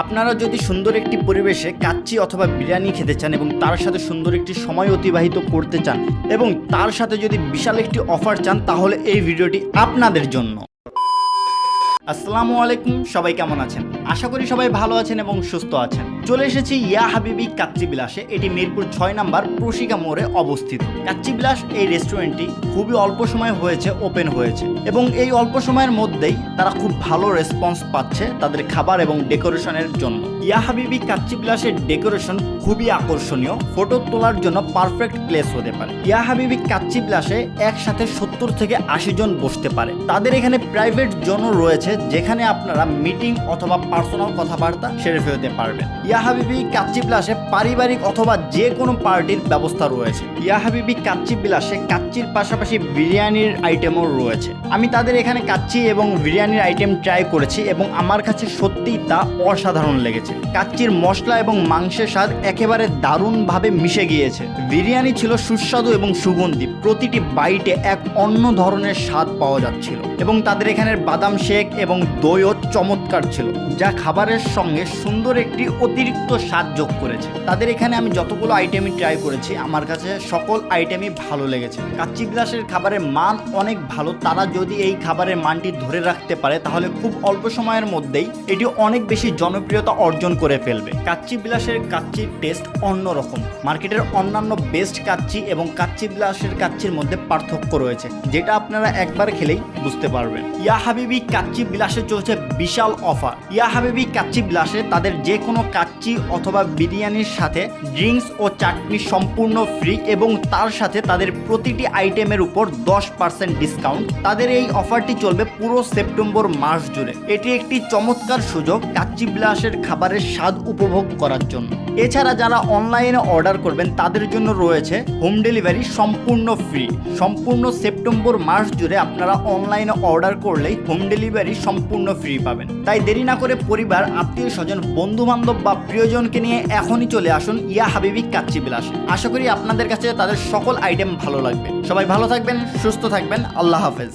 আপনারা যদি সুন্দর একটি পরিবেশে কাচ্চি অথবা বিরিয়ানি খেতে চান এবং তার সাথে সুন্দর একটি সময় অতিবাহিত করতে চান এবং তার সাথে যদি বিশাল একটি অফার চান, তাহলে এই ভিডিওটি আপনাদের জন্য। আসসালামু আলাইকুম, সবাই কেমন আছেন? আশা করি সবাই ভালো আছেন এবং সুস্থ আছেন। চলে এসেছি ইয়া হাবিবি কাচ্চি বিলাসে এটি মিরপুর ছয় নাম্বার প্রশিকা মোড়ে অবস্থিত। কাচ্চি বিলাস এই রেস্টুরেন্টটি খুবই অল্প সময় হয়েছে ওপেন হয়েছে। এবং এই অল্প সময়ের মধ্যেই তারা খুব ভালো রেসপন্স পাচ্ছে তাদের খাবার এবং ডেকোরেশনের জন্য। ইয়া হাবিবি কাচ্চি বিলাসের ডেকোরেশন খুবই আকর্ষণীয়। ফটো তোলার জন্য পারফেক্ট প্লেস হতে পারে। ইয়া হাবিবি কাচ্চি বিলাসে একসাথে সত্তর থেকে আশি জন বসতে পারে। তাদের এখানে প্রাইভেট জোনও রয়েছে, যেখানে আপনারা মিটিং অথবা পার্সোনাল কথাবার্তা সেরে ফেলতে পারবেন। ইয়া হাবিবি কাচ্চি বিলাসে পারিবারিক অথবা যে কোনো পার্টির ব্যবস্থা রয়েছে। ইয়াহাবিবি কাচ্চি বিলাসে কাচ্চির পাশাপাশি বিরিয়ানির আইটেমও রয়েছে। আমি তাদের এখানে কাচ্চি এবং বিরিয়ানির আইটেম ট্রাই করেছি এবং আমার কাছে সত্যিই তা অসাধারণ লেগেছে। কাচ্চির মশলা এবং মাংসের স্বাদ একেবারে দারুণভাবে মিশে গিয়েছে। বিরিয়ানি ছিল সুস্বাদু এবং সুগন্ধি। প্রতিটি বাইটে এক অন্য ধরনের স্বাদ পাওয়া যাচ্ছিল এবং তাদের এখানের বাদাম শেক এবং দইও চমৎকার ছিল, যা খাবারের সঙ্গে সুন্দর একটি অতিরিক্ত স্বাদ যোগ করেছে। তাদের এখানে আমি যতগুলো আইটেমই ট্রাই করেছি, আমার কাছে সকল আইটেমই ভালো লেগেছে। কাচ্চি বিলাসের খাবারের মান অনেক ভালো, তারা যদি এই খাবারের মানটি ধরে রাখতে পারে, তাহলে খুব অল্প সময়ের মধ্যেই এটি অনেক বেশি জনপ্রিয়তা অর্জন করে ফেলবে। কাচ্চি বিলাসের কাচ্চির টেস্ট অন্যরকম। মার্কেটের অন্যান্য বেস্ট কাচ্চি এবং কাচ্চি বিলাসের কাচ্চির মধ্যে পার্থক্য রয়েছে, যেটা আপনারা একবার খেলেই বুঝতে পারবেন। ইয়া হাবিবি কাচ্চি বিলাসে চলছে বিশাল অফার ইয়া হাবিবি কাচ্চি বিলাসে তাদের যে কোনো কাচ্চি অথবা বিরিয়ানির সাথে ড্রিঙ্কস ও চাটনি সম্পূর্ণ ফ্রি এবং তার সাথে তাদের প্রতিটি আইটেমের উপর দশ পার্সেন্ট ডিসকাউন্ট। তাদের এই অফারটি চলবে পুরো সেপ্টেম্বর মাস জুড়ে। এটি একটি চমৎকার সুযোগ কাচ্চি বিলাসের খাবারের স্বাদ উপভোগ করার জন্য। এছাড়া যারা অনলাইনে অর্ডার করবেন, তাদের জন্য রয়েছে হোম ডেলিভারি সম্পূর্ণ ফ্রি। সম্পূর্ণ সেপ্টেম্বর মাস জুড়ে আপনারা অনলাইনে অর্ডার করলেই হোম ডেলিভারি সম্পূর্ণ ফ্রি পাবেন। তাই দেরি না করে পরিবার, আত্মীয় স্বজন বন্ধু বান্ধব বা প্রিয়জনকে নিয়ে এখনই চলে আসুন ইয়া হাবিবি কাচ্চি বিলাস। আশা করি আপনাদের কাছে তাদের সকল আইটেম ভালো লাগবে। সবাই ভালো থাকবেন, সুস্থ থাকবেন, আল্লাহ হাফেজ।